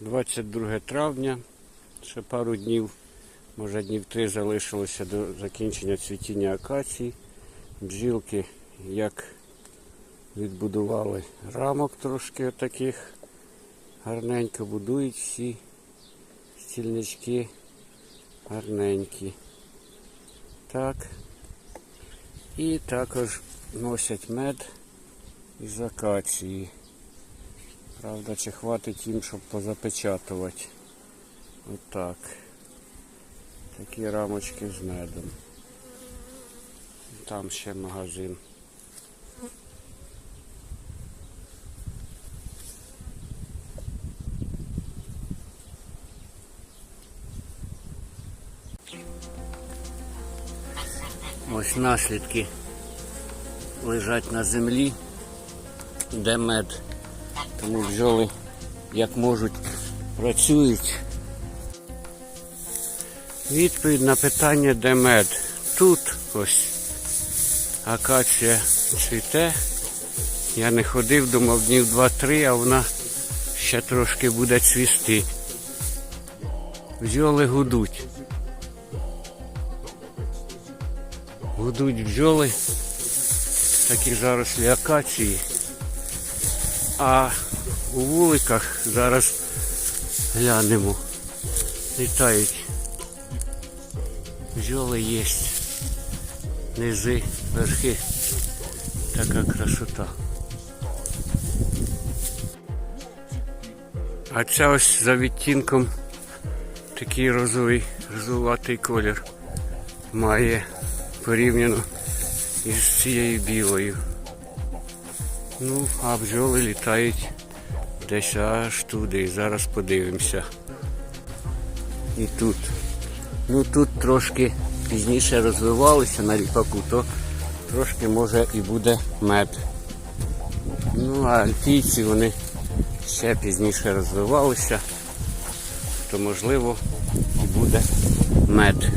22 травня, ще пару днів, може днів три залишилося до закінчення цвітіння акації. Бджілки як відбудували рамок трошки отаких. Гарненько будують всі стільнички гарненькі. Так. І також носять мед із акації. Правда, чи хватить їм, щоб позапечатувати. Отак. Такі рамочки з медом. Там ще магазин. Ось наслідки лежать на землі, де мед. Тому бджоли як можуть працюють. Відповідь на питання, де мед. Тут ось акація цвіте. Я не ходив, думав днів 2-3, а вона ще трошки буде цвісти. Бджоли гудуть. Гудуть бджоли, такі зарослі акації. А у вуликах зараз глянемо. Літають. Бджоли є. Низи, верхи. Така красота. А ця ось за відтінком такий розовий, розоватий колір має порівняно із цією білою. Ну, а бджоли літають десь аж туди. Зараз подивимося. І тут. Ну тут трошки пізніше розвивалися на ліпаку, то трошки може і буде мед. Ну, а альпійці вони ще пізніше розвивалися, то можливо і буде мед.